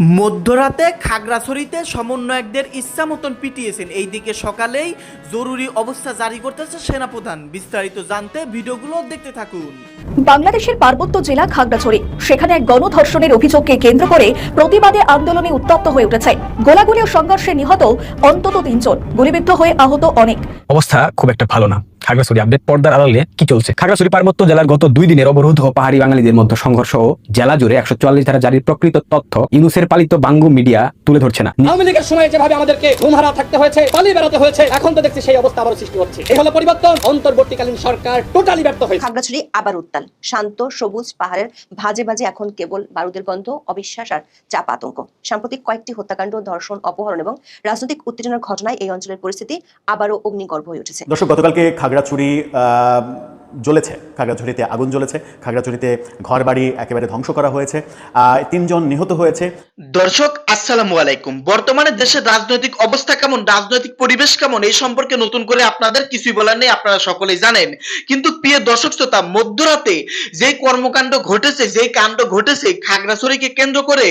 মধ্যরাতে খাগড়াছড়িতে সমন্বয়কদের ইচ্ছা মতন পিটিয়েছেন। এইদিকে সকালেই জরুরি অবস্থা জারি করতেছে সেনাপ্রধান। বিস্তারিত জানতে ভিডিওগুলো দেখতে থাকুন। বাংলাদেশের পার্বত্য জেলা খাগড়াছড়ি। সেখানে এক গণধর্ষণের অভিযোগকে কেন্দ্র করে প্রতিবাদে আন্দোলনে উত্তপ্ত হয়ে উঠেছে। গোলাগুলি ও সংঘর্ষে নিহত অন্তত তিনজন। গুলিবিদ্ধ হয়ে আহত অনেক। অবস্থা খুব একটা ভালো না। খাগড়াছড়ি আপডেট পর্দার আড়ালে কি চলছে? খাগড়াছড়ি পার্বত্য জেলার গত দুই দিনের অবরোধ ও পাহাড়ি বাঙালিদের মধ্যে সংঘর্ষ ও জেলা জুড়ে একশো চুয়াল্লিশ ধারা জারির প্রকৃত তথ্য ইউনুসের পালিত বাঙ্গু মিডিয়া তুলে ধরছে না। আওয়ামী লীগের সময় যেভাবে আমাদেরকে ঘুমহারা থাকতে হয়েছে পালিয়ে বেড়াতে হয়েছে এখন তো দেখছি সেই অবস্থা আবার সৃষ্টি হচ্ছে। এই হলো পরিবর্তন অন্তর্বর্তীকালীন সরকার টোটালি ব্যর্থ হয়েছে। খাগড়াছড়ি আবার উত্তাল শান্ত সবুজ পাহাড়ের ভাজে ভাজে এখন কেবল বারুদের গন্ধ অবিশ্বাস আর চাপ আতঙ্ক। সাম্প্রতিক কয়েকটি হত্যাকাণ্ড ধর্ষণ অপহরণ এবং রাজনৈতিক উত্তেজনার ঘটনায় এই অঞ্চলের পরিস্থিতি আবারও অগ্নিগর্ভ হয়ে উঠেছে। দর্শক গতকালকে খাগড়াছড়ি আহ, জ্বলেছে, খাগড়াছড়িতে আগুন জ্বলেছে, খাগড়াছড়িতে ঘরবাড়ি একেবারে ধ্বংস করা হয়েছে তিনজন নিহত হয়েছে। দর্শক, আসসালামু আলাইকুম। বর্তমানে দেশের রাজনৈতিক অবস্থা কেমন? রাজনৈতিক পরিবেশ কেমন? এই সম্পর্কে নতুন করে আপনাদের কিছুই বলার নেই, আপনারা সকলেই জানেন। কিন্তু প্রিয় দর্শক শ্রোতা, মধ্যরাতে যে কর্মকাণ্ড ঘটেছে যে কাণ্ড ঘটেছে, খাগড়াছড়িকে কেন্দ্র করে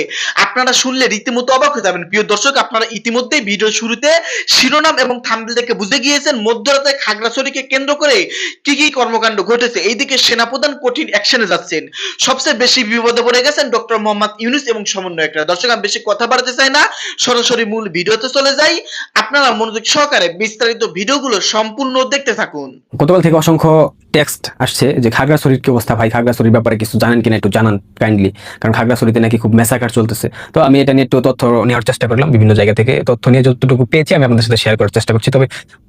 আপনারা শুনলে রীতিমতো অবাক হয়ে যাবেন। প্রিয় দর্শক, আপনারা ইতিমধ্যেই ভিডিও শুরুতে শিরোনাম এবং থাম্বনেল দেখে বুঝে গিয়েছেন, মধ্যরাতে খাগড়াছড়িকে কেন্দ্র করে কি কি কর্মকাণ্ড ঘটেছে। এইদিকে সেনাপ্রধান কঠিন অ্যাকশনে যাচ্ছেন। সবচেয়ে বেশি বিপদে পড়ে গেছেন ডক্টর মোহাম্মদ ইউনুস এবং সমন্বয়করা। দর্শক, আমি বেশি কথা বাড়াতে চাই না। সরাসরি মূল ভিডিওতে চলে যাই। আপনারা মনোযোগ সহকারে বিস্তারিত ভিডিওগুলো সম্পূর্ণ দেখতে থাকুন। গতকাল থেকে অসংখ্য টেক্সট আসছে যে খাগড়াছড়ির কি অবস্থা? ভাই, খাগড়াছড়ির ব্যাপারে কিছু জানেন কিনা? একটু জানান কাইন্ডলি কারণ খাগড়াছড়িতে নাকি খুব মেসাকার চলতেছে। তো আমি এটা নিয়ে একটু তথ্য নেওয়ার চেষ্টা করলাম। বিভিন্ন জায়গা থেকে তথ্য নিয়ে যতটুকু পেয়েছি আমি আপনাদের সাথে শেয়ার করার চেষ্টা করছি। তবে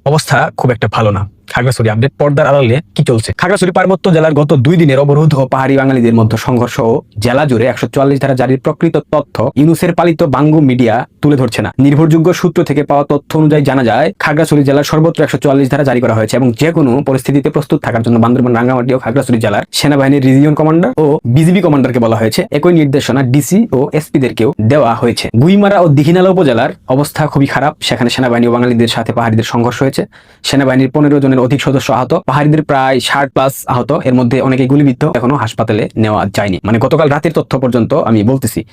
অবস্থা খুব একটা ভালো না। খাগড়াছড়ি আপডেট পর্দার আড়ালে কি চলছে? খাগড়াছড়ি পার্বত্য জেলার গত দুই দিনের অবরোধ ও পাহাড়ি বাঙালিদের মধ্যে সংঘর্ষ ও জেলা জুড়ে একশো চুয়াল্লিশ ধারা জারির প্রকৃত তথ্য ইউনুসের পালিত বাঙ্গু মিডিয়া তুলে ধরছে না। নির্ভরযোগ্য সূত্র থেকে পাওয়া তথ্য অনুযায়ী জানা যায়, খাগড়াছড়ি জেলার সর্বত্র একশো চুয়াল্লিশ ধারা জারি করা হয়েছে এবং যে কোনো পরিস্থিতিতে প্রস্তুত থাকার জন্য বান্দরবান, রাঙ্গামাটি ও খাগড়াছড়ি জেলার সেনাবাহিনীর রিজিয়ন কমান্ডার ও বিজিবি কমান্ডারকে বলা হয়েছে। একই নির্দেশনা ডিসি ও এসপি এসপিদেরকেও দেওয়া হয়েছে। গুইমারা ও দিঘিনালা উপজেলার অবস্থা খুবই খারাপ। সেখানে সেনাবাহিনী ও বাঙালিদের সাথে পাহাড়িদের সংঘর্ষ হয়েছে। সেনাবাহিনীর পনেরো জনের অধিক সদস্য আহত। পাহাড়িদের প্রায় ষাট প্লাস আহত। এর মধ্যে অনেকে গুলিবিদ্ধ। এখনও হাসপাতালে নেওয়া যায়নি। মানে গতকাল রাতের তথ্য পর্যন্ত আমি বলতেছি,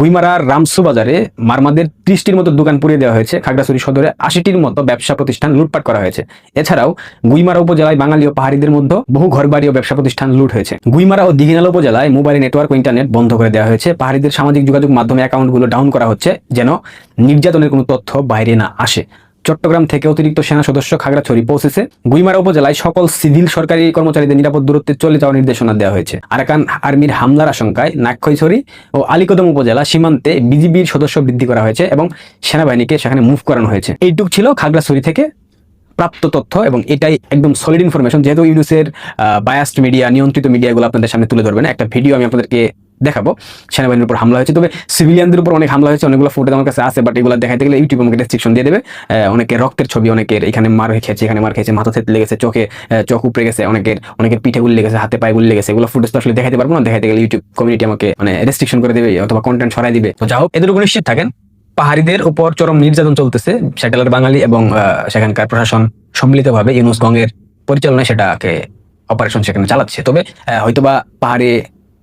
গুইমারার রামসু বাজারে মারমাদের ত্রিশটির মতো দোকান পুড়িয়ে দেওয়া হয়েছে। খাগড়াছড়ি সদরে আশিটির মতো ব্যবসা প্রতিষ্ঠান লুটপাট করা হয়েছে। এছাড়াও গুইমারা উপজেলায় বাঙালি ও পাহাড়িদের মধ্যে বহু ঘরবাড়ি ও ব্যবসা প্রতিষ্ঠান লুট হয়েছে। গুইমারা ও দিঘিনালা উপজেলায় মোবাইল নেটওয়ার্ক ও ইন্টারনেট বন্ধ করে দেওয়া হয়েছে। পাহাড়িদের সামাজিক যোগাযোগ মাধ্যমে অ্যাকাউন্টগুলো ডাউন করা হচ্ছে, যেন নির্যাতনের কোনো তথ্য বাইরে না আসে। চট্টগ্রাম থেকে অতিরিক্ত সেনা সদস্য খাগড়াছড়ি পৌঁছেছে। গুইমারা উপজেলায় সকল সিভিল সরকারি কর্মচারীদের নিরাপদ দূরত্বে চলে যাওয়ার নির্দেশনা দেওয়া হয়েছে। আরাকান আর্মির হামলার আশঙ্কায় নাক্ষয়ছড়ি ও আলীকদম উপজেলা সীমান্তে বিজিবির সদস্য বৃদ্ধি করা হয়েছে এবং সেনাবাহিনীকে সেখানে মুভ করানো হয়েছে। এইটুক ছিল খাগড়াছড়ি থেকে প্রাপ্ত তথ্য এবং এটাই একদম সলিড ইনফরমেশন যেহেতু ইউনুসের বায়াস্ট মিডিয়া নিয়ন্ত্রিত মিডিয়াগুলো আপনাদের সামনে তুলে ধরবেন। একটা ভিডিও আমি আপনাদেরকে দেখাবো। সেনাবাহিনীর উপর হামলা হয়েছে। তবে সিভিলিয়ানদের উপর অনেক হামলা হয়েছে, অনেকগুলো ফুটেজ আমার কাছে আছে বাট এগুলো দেখাতে গেলে ইউটিউব আমাকে রেস্ট্রিকশন দিয়ে দেবে। অনেকের রক্তের ছবি, অনেকের এখানে মার খেয়েছে, এখানে মার খেয়েছে, মাথা থেতে লেগেছে, চোখে চোখ উপরে গেছে, অনেকের অনেকের পিঠে গুলি লেগেছে, হাতে পায়ে গুলি লেগেছে, এগুলো ফুটেজ তো আসলে দেখাতে পারব না দেখাতে গেলে ইউটিউব কমিউনিটি আমাকে মানে রেস্ট্রিকশন করে দেবে অথবা কন্টেন্ট সরাই দিবে। তো যাই হোক এদের উপর নিশ্চিত থাকেন, পাহাড়িদের উপর চরম নির্যাতন চলতেছে সেকালের বাঙালি এবং সেখানকার প্রশাসন সম্মিলিতভাবে ইউনুস গঙ্গের পরিচালনায় সেটাকে অপারেশন সেখানে চালাচ্ছে। তবে হয়তোবা পাহাড়ে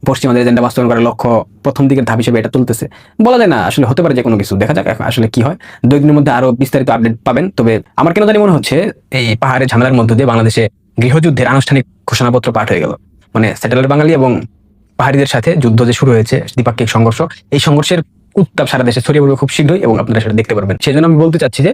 পশ্চিমাদের এজেন্ডা বাস্তবায়ন করার লক্ষ্য প্রথম দিকের ধাপ হিসেবে এটা তুলতেছে। বলা যায় না, আসলে হতে পারে যে কোনো কিছু। দেখা যাক আসলে কি হয়। দিনের মধ্যে আরও বিস্তারিত আপডেট পাবেন। তবে আমার কেন জানি মনে হচ্ছে, এই পাহাড়ের ঝামেলার মধ্য দিয়ে বাংলাদেশে গৃহযুদ্ধের আনুষ্ঠানিক ঘোষণাপত্র পাঠ হয়ে গেল। মানে স্যাটেলাইট বাঙালি এবং পাহাড়িদের সাথে যুদ্ধ যে শুরু হয়েছে, দ্বিপাক্ষিক সংঘর্ষ, এই সংঘর্ষের উত্তাপ সারা দেশে ছড়িয়ে পড়বে খুব শীঘ্রই এবং আপনারা সেটা দেখতে পারবেন। সেই জন্য আমি বলতে চাচ্ছি যে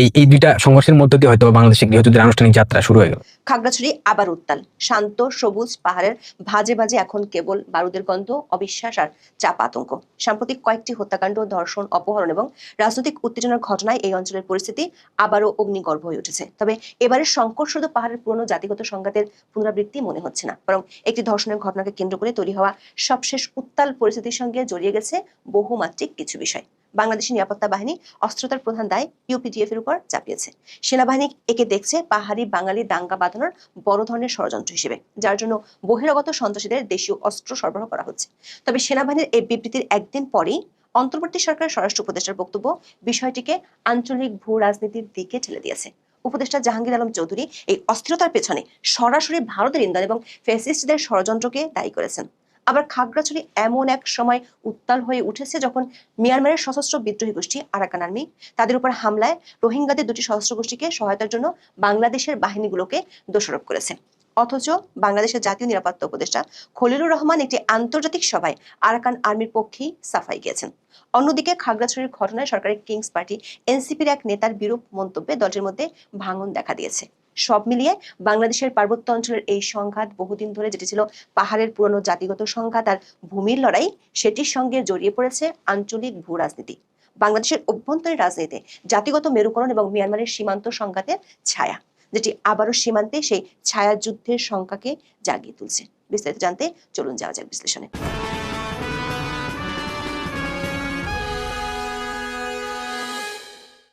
এই এই দুইটা সংঘর্ষের মধ্য দিয়ে হয়তো বাংলাদেশে গৃহযুদ্ধের আনুষ্ঠানিক যাত্রা শুরু হয়ে গেল। খাগড়াছড়ি আবার উত্তাল। শান্ত, সবুজ পাহাড়ের ভাজে ভাজে এখন কেবল বারুদের গন্ধ, অবিশ্বাস আর চাপ আতঙ্ক। সাম্প্রতিক কয়েকটি হত্যাকাণ্ড, ধর্ষণ, অপহরণ এবং রাজনৈতিক উত্তেজনার ঘটনায় এই অঞ্চলের পরিস্থিতি আবারও অগ্নিগর্ভ হয়ে উঠেছে। তবে এবারের সংকট শুধু পাহাড়ের পুরনো জাতিগত সংঘাতের পুনরাবৃত্তি মনে হচ্ছে না। বরং একটি ধর্ষণের ঘটনাকে কেন্দ্র করে তৈরি হওয়া সবশেষ উত্তাল পরিস্থিতির সঙ্গে জড়িয়ে গেছে বহুমাত্রিক কিছু বিষয়। বাংলাদেশের নিরাপত্তা বাহিনী অস্ত্রতার প্রধান দায় ইউপিডিএফ এর উপর চাপিয়েছে। সেনাবাহিনী একে দেখছে পাহাড়ি বাঙালি দাঙ্গা বাঁধানোর বড় ধরনের ষড়যন্ত্র হিসেবে, যার জন্য বহিরাগত সন্ত্রাসীদের দেশীয় অস্ত্র সরবরাহ করা হচ্ছে। তবে সেনাবাহিনীর এই বিবৃতির একদিন পরেই অন্তর্বর্তী সরকারের স্বরাষ্ট্র উপদেষ্টার বক্তব্য বিষয়টিকে আঞ্চলিক ভূ রাজনীতির দিকে ঠেলে দিয়েছে। উপদেষ্টা জাহাঙ্গীর আলম চৌধুরী এই অস্থিরতার পেছনে সরাসরি ভারতের ইন্ধন এবং ফ্যাসিস্টদের ষড়যন্ত্রকে দায়ী করেছেন। আবার খাগড়াছড়ি এমন এক সময় উত্তাল হয়ে উঠেছে যখন মিয়ানমারের সশস্ত্র বিদ্রোহী গোষ্ঠী আরাকান আর্মি তাদের উপর হামলায় রোহিঙ্গাদের দুটি সশস্ত্র গোষ্ঠীকে সহায়তার জন্য বাংলাদেশের বাহিনীগুলোকে দোষারোপ করেছে। অথচ বাংলাদেশের জাতীয় নিরাপত্তা উপদেষ্টা খলিলুর রহমান একটি আন্তর্জাতিক সভায় আরাকান আর্মির পক্ষেই সাফাই গিয়েছেন। অন্যদিকে খাগড়াছড়ির ঘটনায় সরকারের কিংস পার্টি এনসিপির এক নেতার বিরূপ মন্তব্যে দলটির মধ্যে ভাঙন দেখা দিয়েছে। সব মিলিয়ে বাংলাদেশের পার্বত্য অঞ্চলের এই সংঘাত বহুদিন ধরে যেটি ছিল পাহাড়ের পুরনো জাতিগত সংঘাত আর ভূমির লড়াই, সেটির সঙ্গে জড়িয়ে পড়েছে আঞ্চলিক ভূ রাজনীতি। বাংলাদেশের অভ্যন্তরীণ রাজনীতিতে জাতিগত মেরুকরণ এবং মিয়ানমারের সীমান্ত সংঘাতের ছায়া, যেটি আবারও সীমান্তে সেই ছায়া যুদ্ধের সংখ্যাকে জাগিয়ে তুলছে। বিস্তারিত জানতে চলুন যাওয়া যাক বিশ্লেষণে।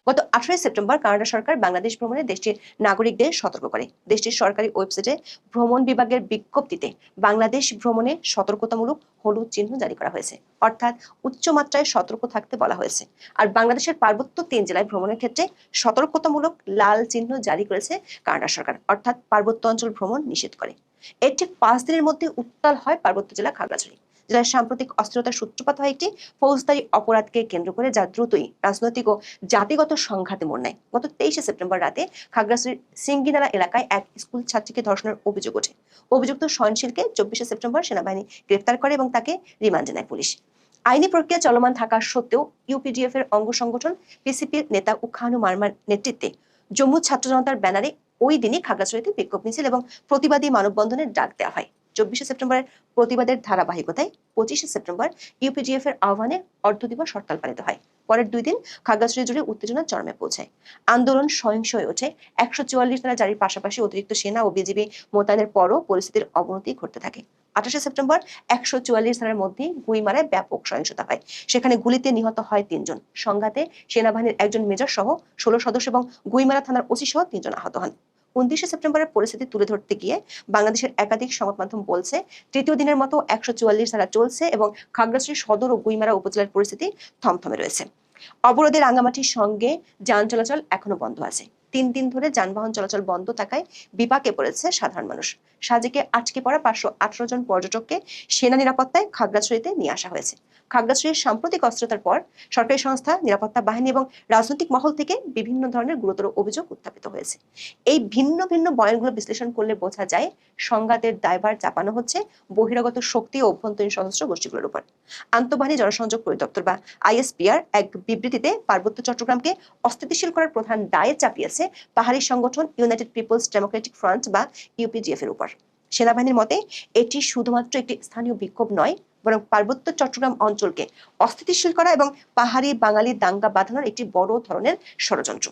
গত আঠারোই সেপ্টেম্বর কানাডা সরকার বাংলাদেশ ভ্রমণে দেশটির নাগরিকদের সতর্ক করে। দেশটির সরকারি ওয়েবসাইটে ভ্রমণ বিভাগের বিজ্ঞপ্তিতে বাংলাদেশ ভ্রমণে সতর্কতামূলক হলুদ চিহ্ন জারি করা হয়েছে। অর্থাৎ উচ্চমাত্রায় সতর্ক থাকতে বলা হয়েছে। আর বাংলাদেশের পার্বত্য তিন জেলায় ভ্রমণের ক্ষেত্রে সতর্কতামূলক লাল চিহ্ন জারি করেছে কানাডা সরকার, অর্থাৎ পার্বত্য অঞ্চল ভ্রমণ নিষেধ করে। এর ঠিক পাঁচ দিনের মধ্যে উত্তাল হয় পার্বত্য জেলা খাগড়াছড়ি। জেলার সাম্প্রতিক অস্থিরতার সূত্রপাত হয় একটি ফৌজদারি অপরাধকে কেন্দ্র করে যা দ্রুতই রাজনৈতিক ও জাতিগত সংঘাতে মোড় নেয়। গত তেইশে সেপ্টেম্বর রাতে খাগড়াছড়ির সিঙ্গিনালা এলাকায় এক স্কুল ছাত্রীকে ধর্ষণের অভিযোগ ওঠে। অভিযুক্ত সয়নশীলকে চব্বিশে সেপ্টেম্বর সেনাবাহিনী গ্রেফতার করে এবং তাকে রিমান্ডে নেয় পুলিশ। আইনি প্রক্রিয়া চলমান থাকা সত্ত্বেও ইউপিডিএফ এর অঙ্গ সংগঠন পিসিপির নেতা উখানু মার্মার নেতৃত্বে জম্মু ছাত্র জনতার ব্যানারে ওই দিনই খাগড়াছড়িতে বিক্ষোভ মিছিল এবং প্রতিবাদী মানববন্ধনের ডাক দেওয়া হয়। চব্বিশে সেপ্টেম্বরের প্রতিবাদের ধারাবাহিকতায় পঁচিশে সেপ্টেম্বর ইউপিডিএফ এর আহ্বানে অর্ধ দিবস হরতাল পালিত হয়। পরের দুই দিন খাগড়াছড়ি জুড়ে উত্তেজনা চরমে পৌঁছায়। আন্দোলন সহিংস হয়ে ওঠে। একশো চুয়াল্লিশ ধারা জারির পাশাপাশি অতিরিক্ত সেনা ও বিজিবি মোতায়েনের পরও পরিস্থিতির অবনতি ঘটতে থাকে। আঠাশে সেপ্টেম্বর একশো চুয়াল্লিশ ধারার মধ্যে গুইমারায় ব্যাপক সহিংসতা হয়। সেখানে গুলিতে নিহত হয় তিনজন। সংঘাতে সেনাবাহিনীর একজন মেজর সহ ষোলো সদস্য এবং গুইমারা থানার ওসি সহ তিনজন আহত হন। উনত্রিশে সেপ্টেম্বরের পরিস্থিতি তুলে ধরতে গিয়ে বাংলাদেশের একাধিক সংবাদ মাধ্যম বলছে, তৃতীয় দিনের মতো একশো চুয়াল্লিশ ধারা চলছে এবং খাগড়াছড়ি সদর ও গুইমারা উপজেলার পরিস্থিতি থমথমে রয়েছে। অবরোধে রাঙ্গামাটির সঙ্গে যান চলাচল এখনও বন্ধ আছে। তিন দিন ধরে যানবাহন চলাচল বন্ধ থাকায় বিপাকে পড়েছে সাধারণ মানুষ। সাজেকে আটকে পড়া পাঁচশো আঠারো জন পর্যটককে সেনা নিরাপত্তায় খাগড়াছড়িতে নিয়ে আসা হয়েছে। খাগড়াছড়ির সাম্প্রতিক অস্থিরতার পর সরকারি সংস্থা, নিরাপত্তা বাহিনী এবং রাজনৈতিক মহল থেকে বিভিন্ন ধরনের গুরুতর অভিযোগ উত্থাপিত হয়েছে। এই ভিন্ন ভিন্ন বয়ানগুলো বিশ্লেষণ করলে বোঝা যায় সংঘাতের দায়ভার চাপানো হচ্ছে বহিরাগত শক্তি ও অভ্যন্তরীণ সশস্ত্র গোষ্ঠীগুলোর উপর। আন্তঃবাহিনী জনসংযোগ পরিদপ্তর বা আইএসপিআর এক বিবৃতিতে পার্বত্য চট্টগ্রামকে অস্থিতিশীল করার প্রধান দায় চাপিয়েছে পাহাড়ি সংগঠন ইউনাইটেড পিপলস ডেমোক্রেটিক ফ্রন্ট বা ইউপিডিএফ এর উপর। সেনাবাহিনীর মতে, এটি শুধুমাত্র একটি স্থানীয় বিক্ষোভ নয়, বরং পার্বত্য চট্টগ্রাম অঞ্চলকে অস্থিতিশীল করা এবং পাহাড়ি বাঙালি দাঙ্গা বাঁধানোর একটি বড় ধরনের ষড়যন্ত্র।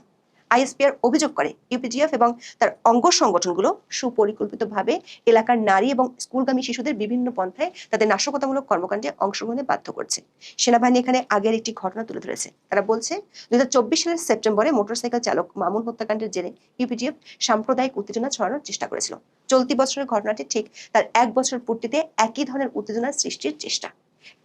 আইএসপিআর অভিযোগ করে, ইউপিডিএফ এবং তার অঙ্গ সংগঠনগুলো সুপরিকল্পিতভাবে এলাকার নারী এবং স্কুলগামী শিশুদের বিভিন্ন পন্থায় তাদের নাশকতামূলক কর্মকাণ্ডে অংশগ্রহণে বাধ্য করছে। সেনাবাহিনী এখানে আগের একটি ঘটনা তুলে ধরেছে। তারা বলছে দুই হাজার চব্বিশ সালের সেপ্টেম্বরে মোটরসাইকেল চালক মামুন হত্যাকাণ্ডের জেরে ইউপিডিএফ সাম্প্রদায়িক উত্তেজনা ছড়ানোর চেষ্টা করেছিল। চলতি বছরের ঘটনাটি ঠিক তার এক বছর পূর্তিতে একই ধরনের উত্তেজনা সৃষ্টির চেষ্টা।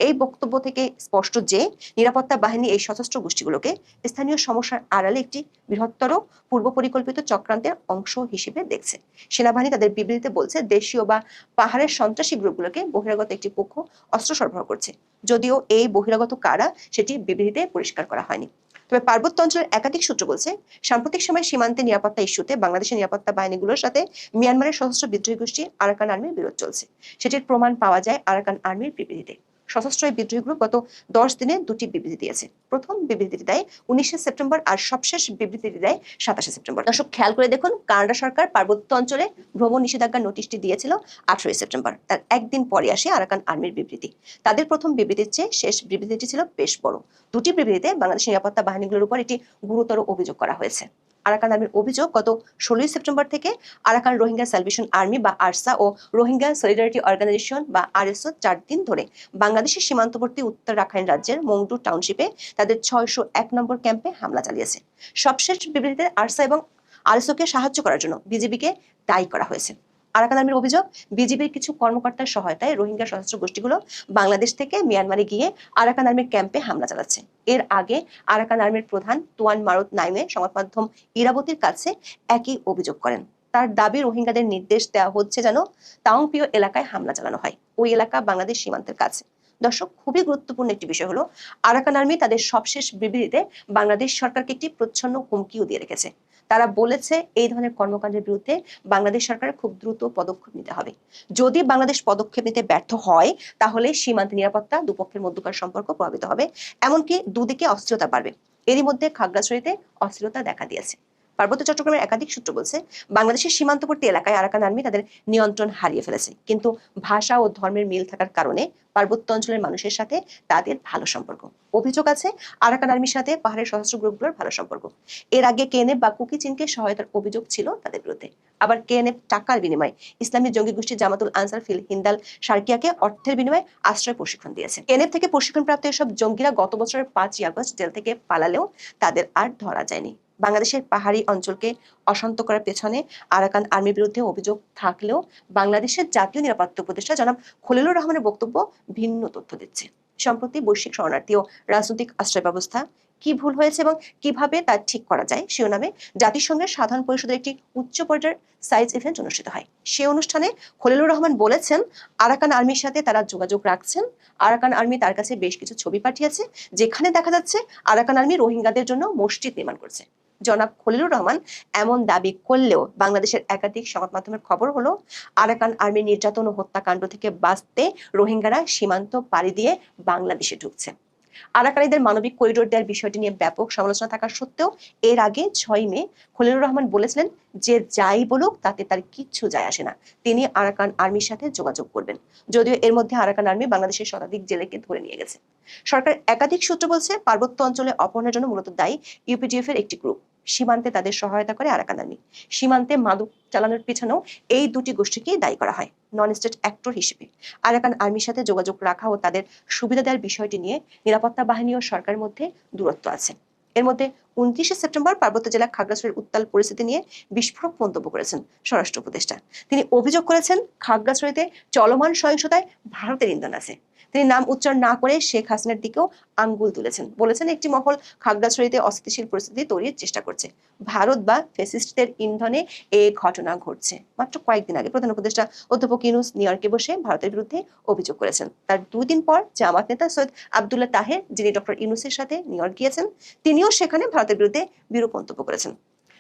এই বক্তব্য থেকে স্পষ্ট যে নিরাপত্তা বাহিনী এই সশস্ত্র গোষ্ঠীগুলোকে স্থানীয় সমস্যার আড়ালে একটি বৃহত্তর পূর্ব পরিকল্পিত চক্রান্তের অংশ হিসেবে দেখছে। সেনাবাহিনী তাদের বিবৃতিতে বলছে, দেশীয় বা পাহাড়ের সন্ত্রাসী গ্রুপগুলোকে বহিরাগত একটি পক্ষ অস্ত্র সরবরাহ করছে। যদিও এই বহিরাগত কারা, সেটি বিবৃতিতে পরিষ্কার করা হয়নি। তবে পার্বত্য অঞ্চলের একাধিক সূত্র বলছে, সাম্প্রতিক সময় সীমান্তে নিরাপত্তা ইস্যুতে বাংলাদেশের নিরাপত্তা বাহিনীগুলোর সাথে মিয়ানমারের সশস্ত্র বিদ্রোহী গোষ্ঠী আরাকান আর্মির বিরোধ চলছে। সেটির প্রমাণ পাওয়া যায় আরাকান আর্মির বিবৃতিতে। সশস্ত্র এই বিদ্রোহী গ্রুপ গত দশ দিনে দুটি বিবৃতি দিয়েছে। প্রথম বিবৃতিটি দেয় উনিশে সেপ্টেম্বর আর সবশেষ বিবৃতিটি দেয় সাতাশে সেপ্টেম্বর। দর্শক, খেয়াল করে দেখুন, কানাডা সরকার পার্বত্য অঞ্চলে ভ্রমণ নিষেধাজ্ঞার নোটিশটি দিয়েছিল আঠারোই সেপ্টেম্বর। তার একদিন পরে আসে আরাকান আর্মির বিবৃতি। তাদের প্রথম বিবৃতির চেয়ে শেষ বিবৃতিটি ছিল বেশ বড়। দুটি বিবৃতিতে বাংলাদেশ নিরাপত্তা বাহিনীগুলোর উপর একটি গুরুতর অভিযোগ করা হয়েছে। আরাকান আর্মির অভিযোগ, গত ষোলোই সেপ্টেম্বর থেকে আরাকান রোহিঙ্গা স্যালভেশন আর্মি বা আরসা ও রোহিঙ্গা সলিডারিটি অর্গানাইজেশন বা আরএসও চার দিন ধরে বাংলাদেশের সীমান্তবর্তী উত্তর রাখাইন রাজ্যের মংডু টাউনশিপে তাদের ছয়শো এক নম্বর ক্যাম্পে হামলা চালিয়েছে। সবশেষ বিবৃতিতে আরসা এবং আরএসওকে সাহায্য করার জন্য বিজেপিকে দায়ী করা হয়েছে। আরাকান অভিযোগ, বিজিবির কিছু কর্মকর্তার সহায়তায় রোহিঙ্গা সশস্ত্র গোষ্ঠীগুলো বাংলাদেশ থেকে মিয়ানমারে গিয়ে আরাকান আর্মির ক্যাম্পে হামলা চালাচ্ছে। এর আগে আরাকান আর্মির প্রধান তুয়ান মারুত নাইমে সংবাদ মাধ্যম ইরাবতীর কাছে একই অভিযোগ করেন। তার দাবি, রোহিঙ্গাদের নির্দেশ দেওয়া হচ্ছে যেন তাওংপিও এলাকায় হামলা চালানো হয়। ওই এলাকা বাংলাদেশ সীমান্তের কাছে। দর্শক, খুবই গুরুত্বপূর্ণ একটি বিষয় হলো, আরাকান আর্মি তাদের সবশেষ বিবৃতিতে বাংলাদেশ সরকারকে একটি প্রচ্ছন্ন হুমকিও দিয়ে রেখেছে। তারা বলেছে, এই ধরনের কর্মকাণ্ডের বিরুদ্ধে বাংলাদেশ সরকার খুব দ্রুত পদক্ষেপ নিতে হবে। যদি বাংলাদেশ পদক্ষেপ নিতে ব্যর্থ হয়, তাহলে সীমান্ত নিরাপত্তা দুপক্ষের মধ্যকার সম্পর্ক প্রভাবিত হবে, এমনকি দুদিকে অস্থিরতা বাড়বে। এরই মধ্যে খাগড়াছড়িতে অস্থিরতা দেখা দিয়েছে। পার্বত্য চট্টগ্রামের একাধিক সূত্র বলছে, বাংলাদেশের সীমান্তবর্তী এলাকায় আরাকান আর্মি তাদের নিয়ন্ত্রণ হারিয়ে ফেলেছে। কিন্তু ভাষা ও ধর্মের মিল থাকার কারণে পার্বত্য অঞ্চলের মানুষের সাথে তাদের ভালো সম্পর্ক। অভিযোগ আছে, আরাকান আর্মির সাথে পাহাড়ের সশস্ত্র গ্রুপগুলোর ভালো সম্পর্ক। এর আগে কেএনএফ বা কুকি চীনকে সহায়তার অভিযোগ ছিল তাদের বিরুদ্ধে। আবার কেএনএফ টাকার বিনিময়ে ইসলামী জঙ্গি গোষ্ঠী জামাতুল আনসার ফিল হিন্দাল সার্কিয়াকে অর্থের বিনিময়ে আশ্রয় প্রশিক্ষণ দিয়েছে। কেএনএফ থেকে প্রশিক্ষণপ্রাপ্ত এসব জঙ্গিরা গত বছরের পাঁচই আগস্ট জেল থেকে পালালেও তাদের আর ধরা যায়নি। বাংলাদেশের পাহাড়ি অঞ্চলকে অশান্ত করার পেছনে আরাকান আর্মির বিরুদ্ধে অভিযোগ থাকলেও বাংলাদেশের জাতীয় নিরাপত্তা উপদেষ্টা জনাব খলিলুর রহমানের বক্তব্য ভিন্ন তথ্য দিচ্ছে। সম্প্রতি বৈশ্বিক শরণার্থী ও রাজনৈতিক আশ্রয় ব্যবস্থা কি ভুল হয়েছে এবং কীভাবে তা ঠিক করা যায় সে নামে জাতিসংঘের সাধারণ পরিষদের একটি উচ্চ পর্যায়ের সাইজ ইভেন্ট অনুষ্ঠিত হয়। সে অনুষ্ঠানে খলিলুর রহমান বলেছেন, আরাকান আর্মির সাথে তারা যোগাযোগ রাখছেন। আরাকান আর্মি তার কাছে বেশ কিছু ছবি পাঠিয়েছে, যেখানে দেখা যাচ্ছে আরাকান আর্মি রোহিঙ্গাদের জন্য মসজিদ নির্মাণ করছে। জনাব খলিলুর রহমান, এমন দাবি করলেও বাংলাদেশের একাধিক সংবাদ মাধ্যমের খবর হলো, আরাকান আর্মি নির্যাতন ও হত্যাকাণ্ড থেকে বাঁচতে রোহিঙ্গারা সীমান্ত পাড়ি দিয়ে বাংলাদেশে ঢুকছে। আরাকানিদের মানবিক করিডোর দেওয়ার বিষয়টি নিয়ে ব্যাপক সমালোচনা থাকা সত্ত্বেও এর আগে ছয় মে খলিলুর রহমান বলেছিলেন যে যাই বলুক তাতে তার কিচ্ছু যায় আসে না। তিনি আরাকান আর্মির সাথে যোগাযোগ করবেন। যদিও এর মধ্যে আরাকান আর্মি বাংলাদেশের শতাধিক জেলেকে ধরে নিয়ে গেছে। সরকার একাধিক সূত্র বলছে পার্বত্য অঞ্চলে অপহরণের জন্য মূলত দায়ী ইউপিডিএফ এর একটি গ্রুপ সীমান্তে তাদের সহায়তা করে আরাকান আর্মি সীমান্তে মাদক চালানোর পিছনেও এই দুটি গোষ্ঠীকেই দায়ী করা হয় নন স্টেট অ্যাক্টর হিসেবে আরাকান আর্মির সাথে যোগাযোগ রাখা ও তাদের সুবিধা দেওয়ার বিষয়টি নিয়ে নিরাপত্তা বাহিনী ও সরকারের মধ্যে দূরত্ব আছে। এর মধ্যে উনত্রিশে সেপ্টেম্বর পার্বত্য জেলা খাগড়াছড়ির উত্তাল পরিস্থিতি নিয়ে বিস্ফোরক মন্তব্য করেছেন স্বরাষ্ট্র উপদেষ্টা। তিনি অভিযোগ করেছেন, খাগড়াছড়িতে চলমান সহিংসতায় ভারতের ইন্ধন আছে। তিনি নাম উচ্চারণ না করে শেখ হাসিনার দিকেও আঙ্গুল তুলেছেন। বলেছেন, একটি মহল খাগড়াছড়িতে অস্থিতিশীল পরিস্থিতি তৈরির চেষ্টা করছে। ভারত বা ফেসিস্টদের ইন্ধনে এই ঘটনা ঘটছে। মাত্র কয়েকদিন আগে প্রধান উপদেষ্টা অধ্যাপক ইউনুস নিউ ইয়র্কে বসে ভারতের বিরুদ্ধে অভিযোগ করেছেন। তার দুই দিন পর জামাত নেতা সৈয়দ আবদুল্লাহ তাহের, যিনি ডক্টর ইউনুসের সাথে নিউ ইয়র্ক গিয়েছেন, তিনিও সেখানে ভারতের বিরুদ্ধে বিরূপ মন্তব্য করেছেন।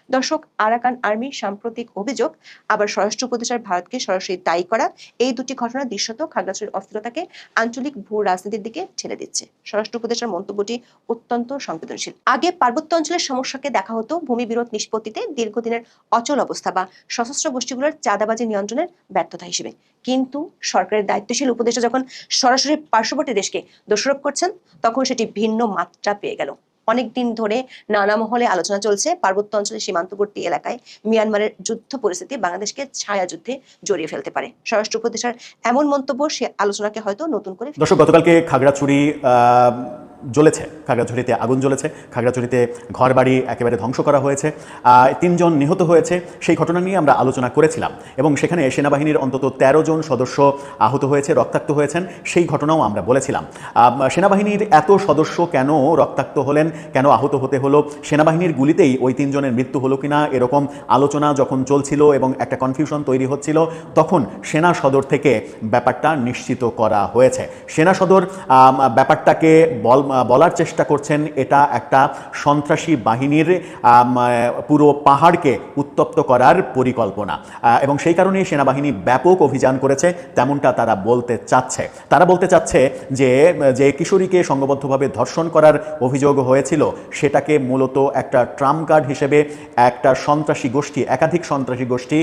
দর্শক, আরাকান আর্মির সাম্প্রতিক অভিযোগ, আবার স্বরাষ্ট্র উপদেষ্টার ভারতকে সরাসরি দায়ী করা, এই দুটি ঘটনা দৃশ্যত খাগড়াছড়ির অস্থিরতাকে আঞ্চলিক ভূ রাজনীতির দিকে ঠেলে দিচ্ছে। স্বরাষ্ট্র উপদেষ্টার মন্তব্যটি অত্যন্ত সংবেদনশীল। আগে পার্বত্য অঞ্চলের সমস্যাকে দেখা হতো ভূমি বিরোধ নিষ্পত্তিতে দীর্ঘদিনের অচল অবস্থা বা সশস্ত্র গোষ্ঠীগুলোর চাঁদাবাজি নিয়ন্ত্রণের ব্যর্থতা হিসেবে। কিন্তু সরকারের দায়িত্বশীল উপদেষ্টা যখন সরাসরি পার্শ্ববর্তী দেশকে দোষারোপ করছেন, তখন সেটি ভিন্ন মাত্রা পেয়ে গেল। অনেক দিন ধরে নানা মহলে আলোচনা চলছে পার্বত্য অঞ্চলের সীমান্তবর্তী এলাকায় মিয়ানমারের যুদ্ধ পরিস্থিতি বাংলাদেশকে ছায়া যুদ্ধে জড়িয়ে ফেলতে পারে। স্বরাষ্ট্র উপদেষ্টার এমন মন্তব্য সে আলোচনাকে হয়তো নতুন করে দর্শক, গতকালকে খাগড়াছড়ি জ্বলেছে, খাগড়াছড়িতে আগুন জ্বলেছে, খাগড়াছড়িতে ঘরবাড়ি একেবারে ধ্বংস করা হয়েছে। তিনজন নিহত হয়েছে, সেই ঘটনা নিয়ে আমরা আলোচনা করেছিলাম। এবং সেখানে সেনাবাহিনীর অন্তত ১৩ জন সদস্য আহত হয়েছে, রক্তাক্ত হয়েছেন, সেই ঘটনাও আমরা বলেছিলাম। সেনাবাহিনীর এত সদস্য কেন রক্তাক্ত হলেন, কেন আহত হতে হলো, সেনাবাহিনীর গুলিতেই ওই তিনজনের মৃত্যু হলো কিনা, এরকম আলোচনা যখন চলছিল এবং একটা কনফিউশন তৈরি হচ্ছিল, তখন সেনা সদর থেকে ব্যাপারটা নিশ্চিত করা হয়েছে। সেনা সদর ব্যাপারটাকে বল বলার চেষ্টা করছেন, এটা একটা সন্ত্রাসী বাহিনীর পুরো পাহাড়কে উত্তপ্ত করার পরিকল্পনা। এবং সেই কারণেই সেনাবাহিনী ব্যাপক অভিযান করেছে, তেমনটা তারা বলতে চাচ্ছে। তারা বলতে চাচ্ছে যে যে কিশোরীকে সংঘবদ্ধভাবে ধর্ষণ করার অভিযোগ হয়েছিল, সেটাকে মূলত একটা ট্রাম্প কার্ড হিসেবে একটা সন্ত্রাসী গোষ্ঠী, একাধিক সন্ত্রাসী গোষ্ঠী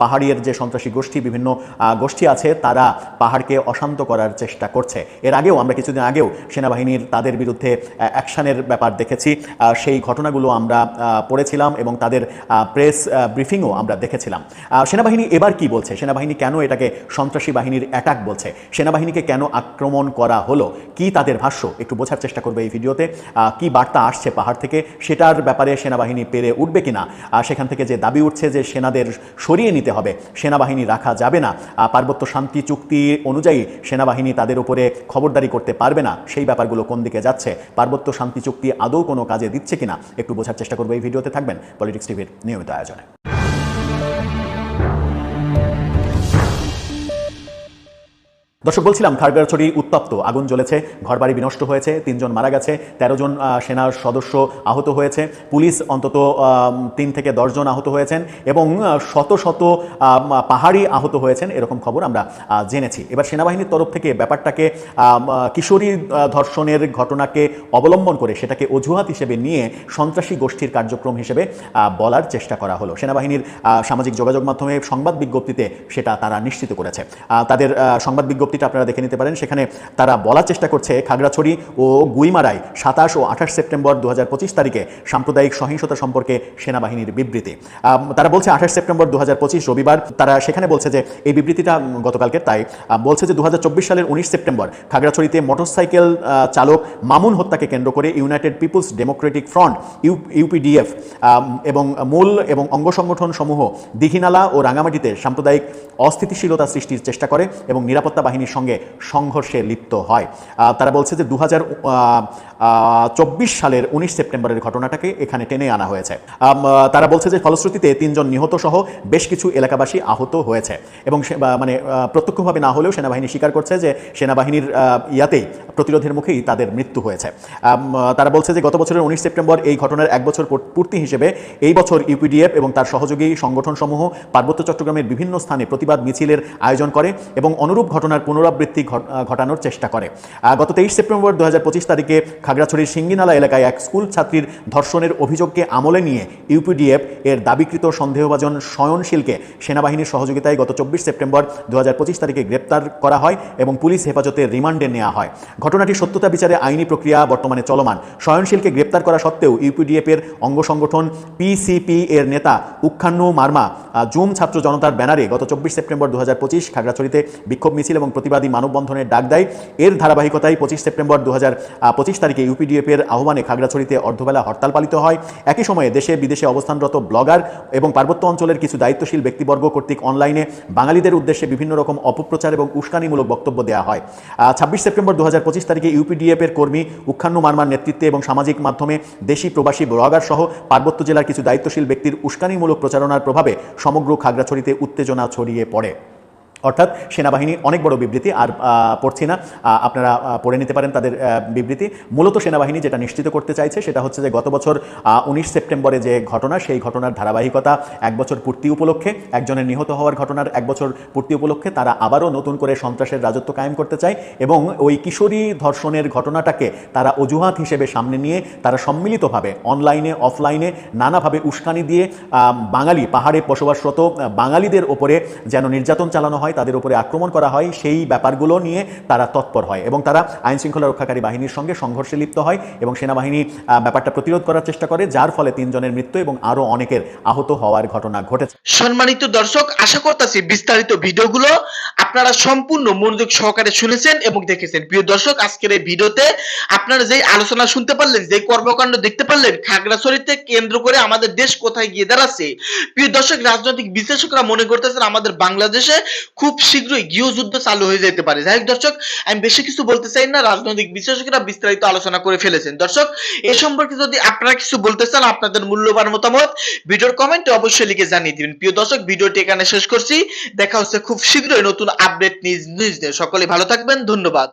পাহাড়ির যে সন্ত্রাসী গোষ্ঠী, বিভিন্ন গোষ্ঠী আছে, তারা পাহাড়কে অশান্ত করার চেষ্টা করছে। এর আগেও, আমরা কিছুদিন আগেও সেনাবাহিনীর তাদের বিরুদ্ধে অ্যাকশনের ব্যাপার দেখেছি। সেই ঘটনাগুলো আমরা পড়েছিলাম এবং তাদের প্রেস ব্রিফিংও আমরা দেখেছিলাম। সেনাবাহিনী এবার কি বলছে? সেনাবাহিনী কেন এটাকে সন্ত্রাসী বাহিনীর অ্যাটাক বলছে? সেনাবাহিনীকে কেন আক্রমণ করা হলো? কি তাদের ভাষ্য? একটু বোঝার চেষ্টা করবে এই ভিডিওতে। কি বার্তা আসছে পাহাড় থেকে? সেটার ব্যাপারে সেনাবাহিনী পেরে উঠবে কিনা? সেখান থেকে যে দাবি উঠছে যে সেনাদের সরিয়ে নিতে হবে, সেনাবাহিনী রাখা যাবে না। পার্বত্য শান্তি চুক্তি অনুযায়ী সেনাবাহিনী তাদের উপরে খবরদারি করতে পারবে না। সেই ব্যাপারগুলো কোন দিকে যাচ্ছে? পার্বত্য শান্তি চুক্তি আদৌ কোনো কাজে দিচ্ছে কিনা? একটু বোঝার চেষ্টা করব এই ভিডিওতে থাকবেন পলিটিক্স টিভির নিয়মিত আয়োজনে। দর্শক, বলছিলাম খাগড়াছড়ি উত্তপ্ত, আগুন জ্বলেছে, ঘরবাড়ি বিনষ্ট হয়েছে, তিনজন মারা গেছে, তেরো জন সেনার সদস্য আহত হয়েছে, পুলিশ অন্তত তিন থেকে দশজন আহত হয়েছেন এবং শত শত পাহাড়ি আহত হয়েছেন, এরকম খবর আমরা জেনেছি। এবার সেনাবাহিনীর তরফ থেকে ব্যাপারটাকে কিশোরী ধর্ষণের ঘটনাকে অবলম্বন করে সেটাকে অজুহাত হিসেবে নিয়ে সন্ত্রাসী গোষ্ঠীর কার্যক্রম হিসেবে বলার চেষ্টা করা হলো। সেনাবাহিনীর সামাজিক যোগাযোগ মাধ্যমে সংবাদ বিজ্ঞপ্তিতে সেটা তারা নিশ্চিত করেছে। তাদের সংবাদ সংবাদ বিজ্ঞপ্তিটা আপনারা দেখে নিতে পারেন। সেখানে তারা বলার চেষ্টা করছে খাগড়াছড়ি ও গুইমারায় সাতাশ ও আঠাশ সেপ্টেম্বর দু হাজার পঁচিশ তারিখে সাম্প্রদায়িক সহিংসতা সম্পর্কে সেনাবাহিনীর বিবৃতি। তারা বলছে আঠাশ সেপ্টেম্বর দু হাজার পঁচিশ রবিবার তারা সেখানে বলছে যে এই বিবৃতিটা উম, গতকালকের তাই বলছে যে দু হাজার চব্বিশ সালের উনিশ সেপ্টেম্বর খাগড়াছড়িতে মোটরসাইকেল চালক মামুন হত্যাকে কেন্দ্র করে United Peoples Democratic Front U UPDF এবং মূল এবং অঙ্গ সংগঠন সমূহ দিঘিনালা ও রাঙামাটিতে সাম্প্রদায়িক অস্থিতিশীলতা সৃষ্টির চেষ্টা করে এবং নিরাপত্তা বাহিনীর সঙ্গে সংঘর্ষে লিপ্ত হয়। তারা বলছে যে দু সালের উনিশ সেপ্টেম্বরের ঘটনাটাকে এখানে টেনে আনা হয়েছে। তারা বলছে যে ফলশ্রুতিতে তিনজন নিহত সহ বেশ কিছু এলাকাবাসী আহত হয়েছে এবং মানে প্রত্যক্ষভাবে না হলেও সেনাবাহিনী স্বীকার করছে যে সেনাবাহিনীর ইয়াতেই প্রতিরোধের মুখেই তাদের মৃত্যু হয়েছে। তারা বলছে যে গত বছরের উনিশ সেপ্টেম্বর এই ঘটনার এক বছর পূর্তি হিসেবে এই বছর ইউপিডিএফ এবং তার সহযোগী সংগঠনসমূহ পার্বত্য চট্টগ্রামের বিভিন্ন স্থানে প্রতিবাদ মিছিলের আয়োজন করে এবং অনুরূপ ঘটনার পুনরাবৃত্তি ঘটানোর চেষ্টা করে। গত তেইশ সেপ্টেম্বর দু হাজার পঁচিশ তারিখে খাগড়াছড়ির সিঙ্গিনালা এলাকায় এক স্কুল ছাত্রীর ধর্ষণের অভিযোগকে আমলে নিয়ে ইউপিডিএফ এর দাবিকৃত সন্দেহভাজন শয়নশীলকে সেনাবাহিনীর সহযোগিতায় গত চব্বিশ সেপ্টেম্বর দু হাজার পঁচিশ তারিখে গ্রেপ্তার করা হয় এবং পুলিশ হেফাজতে রিমান্ডে নেওয়া হয়। ঘটনাটি সত্যতা বিচারে আইনি প্রক্রিয়া বর্তমানে চলমান। শয়নশীলকে গ্রেপ্তার করা সত্ত্বেও ইউপিডিএফ এর অঙ্গ সংগঠন পিসিপি এর নেতা উক্ষান্নু মার্মা জুম ছাত্র জনতার ব্যানারে গত চব্বিশ সেপ্টেম্বর দু হাজার পঁচিশ খাগড়াছড়িতে বিক্ষোভ মিছিল এবং প্রতিবাদী মানববন্ধনের ডাক দেয়। এর ধারাবাহিকতায় পঁচিশ সেপ্টেম্বর দু পঁচিশ তারিখে ইউপিডিএফ এর আহ্বানে খাগড়াছড়িতে অর্ধবেলা হরতাল পালিত হয়। একই সময়ে দেশে বিদেশে অবস্থানরত ব্লগার এবং পার্বত্য অঞ্চলের কিছু দায়িত্বশীল ব্যক্তিবর্গ কর্তৃক অনলাইনে বাঙালিদের উদ্দেশ্যে বিভিন্ন রকম অপপ্রচার এবং উস্কানিমূলক বক্তব্য দেওয়া হয়। ছাব্বিশ সেপ্টেম্বর দু হাজার পঁচিশ তারিখে ইউপিডিএফ এর কর্মী উক্ষান্নু মার্মার নেতৃত্বে এবং সামাজিক মাধ্যমে দেশি প্রবাসী ব্লগার সহ পার্বত্য জেলার কিছু দায়িত্বশীল ব্যক্তির উস্কানিমূলক প্রচারণার প্রভাবে সমগ্র খাগড়াছড়িতে উত্তেজনা ছড়িয়ে পড়ে। অর্থাৎ সেনাবাহিনী অনেক বড় বিবৃতি আর পড়ছি না। আপনারা পড়ে নিতে পারেন তাদের বিবৃতি। মূলত সেনাবাহিনী যেটা নিশ্চিত করতে চাইছে সেটা হচ্ছে যে গত বছর উনিশ সেপ্টেম্বরে যে ঘটনা সেই ঘটনার ধারাবাহিকতা এক বছর পূর্তি উপলক্ষে, একজনের নিহত হওয়ার ঘটনার এক বছর পূর্তি উপলক্ষে তারা আবারও নতুন করে সন্ত্রাসের রাজত্ব কায়েম করতে চায় এবং ওই কিশোরী ধর্ষণের ঘটনাটাকে তারা অজুহাত হিসেবে সামনে নিয়ে তারা সম্মিলিতভাবে অনলাইনে, অফলাইনে নানাভাবে উস্কানি দিয়ে বাঙালি পাহাড়ে বসবাসরত বাঙালিদের ওপরে যেন নির্যাতন চালানো হয় তাদের উপরে আক্রমণ করা হয়, সেই ব্যাপারগুলো নিয়ে তারা তৎপর হয় এবং তারা আইন শৃঙ্খলা রক্ষাকারী বাহিনীর সঙ্গে সংঘর্ষে লিপ্ত হয় এবং সেনাবাহিনী ব্যাপারটা প্রতিরোধ করার চেষ্টা করে, যার ফলে তিনজনের মৃত্যু এবং আরও অনেকের আহত হওয়ার ঘটনা ঘটেছে। সম্মানিত দর্শক, আশা করতেছি বিস্তারিত ভিডিওগুলো আপনারা সম্পূর্ণ মনোযোগ সহকারে শুনেছেন এবং দেখেছেন। প্রিয় দর্শক, আজকের এই ভিডিওতে আপনারা যে আলোচনা শুনতে পারলেন যে কর্মকাণ্ড দেখতে পারলেন, খাগড়াছড়িতে কেন্দ্র করে আমাদের দেশ কোথায় গিয়ে দাঁড়াচ্ছে? প্রিয় দর্শক, রাজনৈতিক বিশ্লেষকরা মনে করতেছেন আমাদের বাংলাদেশে খুব শীঘ্রই গৃহযুদ্ধ চালু হয়ে যেতে পারে। যাই দর্শক, আমি বেশি কিছু বলতে চাই না। রাজনৈতিক বিশ্লেষকরা বিস্তারিত আলোচনা করে ফেলেছেন। দর্শক, এ সম্পর্কে যদি আপনারা কিছু বলতে চান, আপনাদের মূল্যবান মতামত ভিডিওর কমেন্টে অবশ্যই লিখে জানিয়ে দিবেন। প্রিয় দর্শক, ভিডিওটি এখানে শেষ করছি। দেখা হচ্ছে খুব শীঘ্রই নতুন আপডেট নিউজ নিউজ সকলে ভালো থাকবেন। ধন্যবাদ।